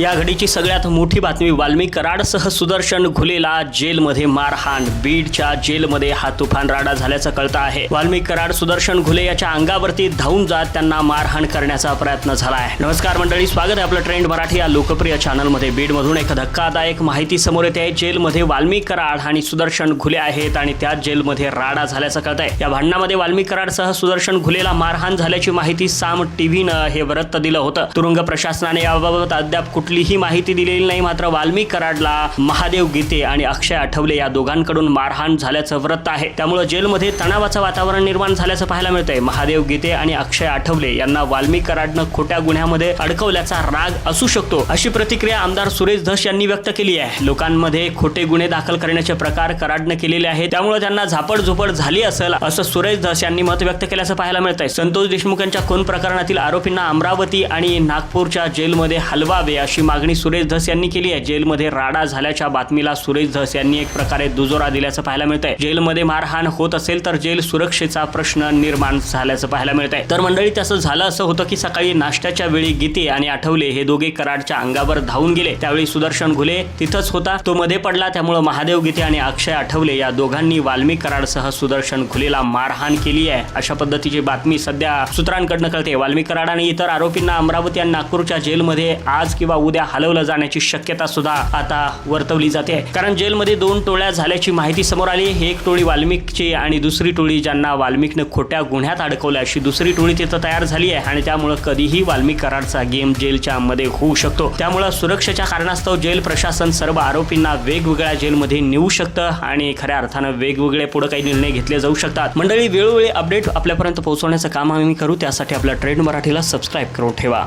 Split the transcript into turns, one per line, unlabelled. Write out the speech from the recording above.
या घडीची सगळ्यात मोठी बातमी वाल्मिक कराडसह सुदर्शन घुलेला जेलमध्ये मारहाण. बीडच्या जेलमध्ये हा तुफान राडा झाल्याचं कळतं आहे. वाल्मिक कराड सुदर्शन घुले याच्या अंगावरती धावून जात त्यांना मारहाण करण्याचा प्रयत्न झाला आहे नमस्कार मंडळी स्वागत आहे आपलं ट्रेंड मराठी या लोकप्रिय चॅनलमध्ये. बीडमधून एक धक्कादायक माहिती समोर येते आहे. जेलमध्ये वाल्मिक कराड आणि सुदर्शन घुले आहेत आणि त्या जेलमध्ये राडा झाल्याचं कळत आहे. या भांडणामध्ये वाल्मिक कराडसह सुदर्शन घुलेला मारहाण झाल्याची माहिती साम टीव्हीनं हे वृत्त दिलं होतं. तुरुंग प्रशासनाने याबाबत अद्याप कुठलीही माहिती दिलेली नाही मात्र वाल्मिक कराडला महादेव गीते आणि अक्षय आठवले या दोघांकडून मारहाण झाल्याचं वृत्त आहे. त्यामुळे जेलमध्ये तणावाचं वातावरण निर्माण झाल्याचं पाहायला मिळतंय. महादेव गीते आणि अक्षय आठवले यांना वाल्मिक कराडनं खोट्या गुन्ह्यामध्ये अडकवल्याचा राग असू शकतो अशी प्रतिक्रिया आमदार सुरेश धस यांनी व्यक्त केली आहे. लोकांमध्ये खोटे गुन्हे दाखल करण्याचे प्रकार कराडनं केलेले आहे त्यामुळे त्यांना झापड झोपड झाली असेल असं सुरेश धस यांनी मत व्यक्त केल्याचं पाहायला मिळत आहे संतोष देशमुख यांच्या खून प्रकरणातील आरोपींना अमरावती आणि नागपूरच्या जेलमध्ये हलवावे अशी मागणी सुरेश धस यांनी केली आहे. जेलमध्ये राडा झाल्याच्या बातमीला सुरेश धस यांनी एक प्रकारे दुजोरा दिल्याचं पाहायला मिळत आहे जेलमध्ये मारहाण होत असेल तर जेल सुरक्षेचा प्रश्न निर्माण झाल्याचं पाहायला मिळत आहे तर मंडळी तसं झालं असं होतं की सकाळी नाश्त्याच्या वेळी गीते आणि आठवले हे दोघे कराडच्या अंगावर धावून गेले. त्यावेळी सुदर्शन घुले तिथंच होता. तो मध्ये पडला. त्यामुळे महादेव गीते आणि अक्षय आठवले या दोघांनी वाल्मिक कराडसह सुदर्शन घुलेला मारहाण केली आहे. अशा पद्धतीची बातमी सध्या सूत्रांकडनं कळते. वाल्मिक कराड आणि इतर आरोपींना अमरावती आणि नागपूरच्या जेलमध्ये आज किंवा उद्या हलवलं जाण्याची शक्यता सुद्धा आता वर्तवली जाते. कारण जेलमध्ये दोन टोळ्या झाल्याची माहिती समोर आली. एक टोळी वाल्मिकची आणि दुसरी टोळी ज्यांना वाल्मिकनं खोट्या गुन्ह्यात अडकवलं अशी दुसरी टोळी तिथं तयार झाली आहे. आणि त्यामुळं कधीही वाल्मिक कराडचा गेम जेलच्या मध्ये होऊ शकतो. त्यामुळं सुरक्षेच्या कारणास्तव जेल प्रशासन सर्व आरोपींना वेगवेगळ्या जेलमध्ये नेऊ शकतं आणि खऱ्या अर्थानं वेगवेगळे पुढे काही निर्णय घेतले जाऊ शकतात. मंडळी वेळोवेळी अपडेट आपल्यापर्यंत पोहोचवण्याचं काम आम्ही करू. त्यासाठी आपल्या ट्रेंड मराठीला सबस्क्राईब करून ठेवा.